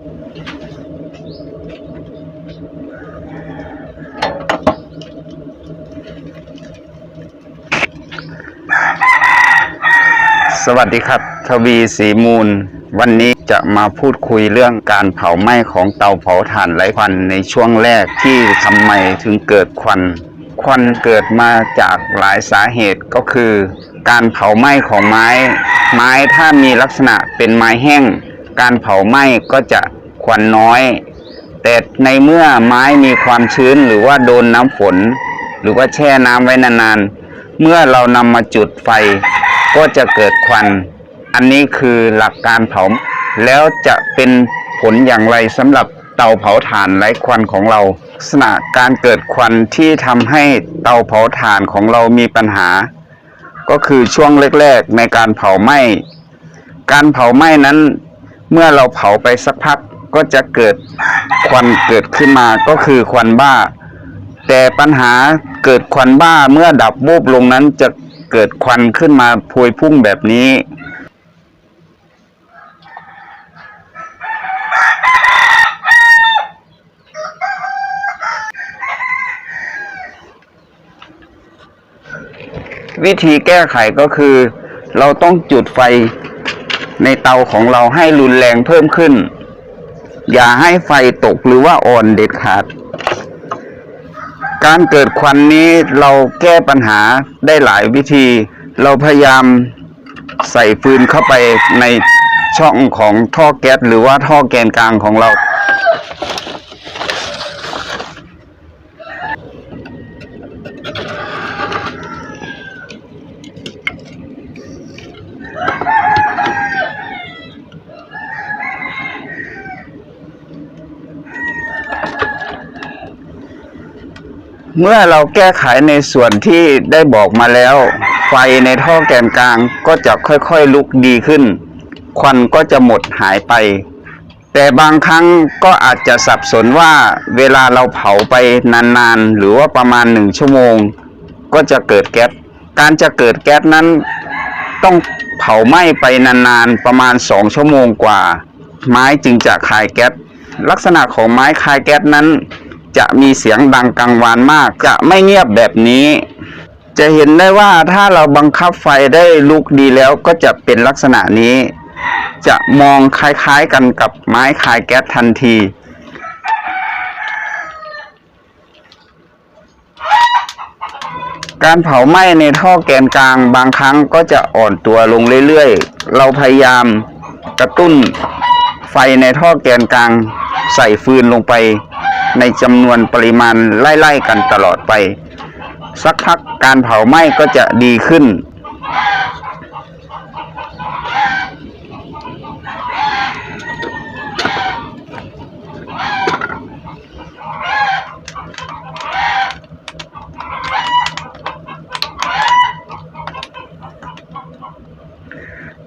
สวัสดีครับ ทวีสีมูล วันนี้จะมาพูดคุยเรื่องการเผาไหม้ของเตาเผาถ่านไร้ควันในช่วงแรกที่ทำไมถึงเกิดควัน ควันเกิดมาจากหลายสาเหตุก็คือ การเผาไหม้ของไม้ ไม้ถ้ามีลักษณะเป็นไม้แห้ง การเผาไหม้ก็จะควันน้อย แต่ในเมื่อไม้มีความชื้นหรือว่าโดนน้ำฝน หรือว่าแช่น้ำไว้นานๆ เมื่อเรานำมาจุดไฟ ก็จะเกิดควัน อันนี้คือหลักการเผา แล้วจะเป็นผลอย่างไรสำหรับเตาเผาถ่านไร้ควันของเราลักษณะการเกิดควันที่ทำให้เตาเผาถ่านของเรามีปัญหา ก็คือช่วงแรกๆในการเผาไหม้ การเผาไหม้นั้น เมื่อเราเผาไปสักพักก็จะเกิดควันเกิดขึ้นมาก็คือควันบ้า แต่ปัญหาเกิดควันบ้าเมื่อดับวูบลงนั้นจะเกิดควันขึ้นมาพวยพุ่งแบบนี้วิธีแก้ไขก็คือ เราต้องจุดไฟ ในเตาของเราให้รุนแรงเพิ่มขึ้น อย่าให้ไฟตกหรือว่าอ่อนเด็ดขาด การเกิดควันนี้เราแก้ปัญหาได้หลายวิธี เราพยายามใส่ฟืนเข้าไปในช่องของท่อแก๊สหรือว่าท่อแกนกลางของเรา เมื่อเราแก้ไขในส่วนที่ได้บอกมาแล้ว ไฟในท่อแกนกลางก็จะค่อยๆลุกดีขึ้น ควันก็จะหมดหายไป แต่บางครั้งก็อาจจะสับสนว่าเวลาเราเผาไปนานๆ หรือว่าประมาณหนึ่งชั่วโมง ก็จะเกิดแก๊ส การจะเกิดแก๊สนั้น ต้องเผาไหม้ไปนานๆ ประมาณสองชั่วโมงกว่า ไม้จึงจะคายแก๊ส ลักษณะของไม้คายแก๊สนั้น จะมีเสียงดังกังวานมาก จะไม่เงียบแบบนี้ จะเห็นได้ว่าถ้าเราบังคับไฟได้ลุกดีแล้วก็จะเป็นลักษณะนี้ จะมองคล้ายๆกันกับไม้คายแก๊สทันทีการเผาไหม้ในท่อแกนกลางบางครั้งก็จะอ่อนตัวลงเรื่อยๆ เราพยายามกระตุ้นไฟในท่อแกนกลางใส่ฟืนลงไป ในจำนวนปริมาณไล่ๆกันตลอดไป สักพักการเผาไหม้ก็จะดีขึ้น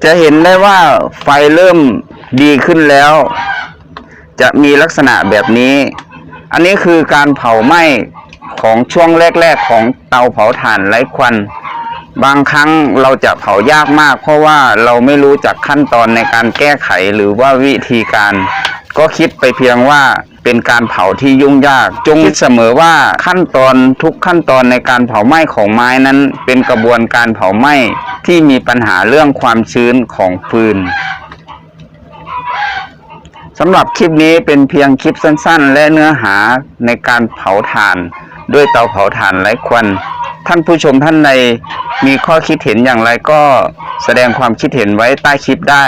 จะเห็นได้ว่าไฟเริ่มดีขึ้นแล้ว จะมีลักษณะแบบนี้ อันนี้คือการเผาไหม้ของช่วงแรก ๆ ของเตาเผาถ่านไร้ควัน บางครั้งเราจะเผายากมาก เพราะว่าเราไม่รู้จักขั้นตอนในการแก้ไขหรือว่าวิธีการ ก็คิดไปเพียงว่าเป็นการเผาที่ยุ่งยาก จงคิดเสมอว่าขั้นตอนทุกขั้นตอนในการเผาไหม้ของไม้นั้น เป็นกระบวนการเผาไหม้ที่มีปัญหาเรื่องความชื้นของฟืนำหรับคลิปนี้เป็นเพียงคลิปสั้นๆ และเนื้อหาในการเผาถ่าน ด้วยเตาเผาถ่านไร้ควัน ท่านผู้ชมท่านใดมีข้อคิดเห็นอย่างไรก็แสดงความคิดเห็นไว้ใต้คลิปได้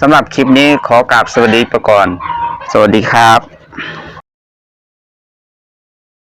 สำหรับคลิปนี้ขอกราบสวัสดีไปก่อนสวัสดีครับ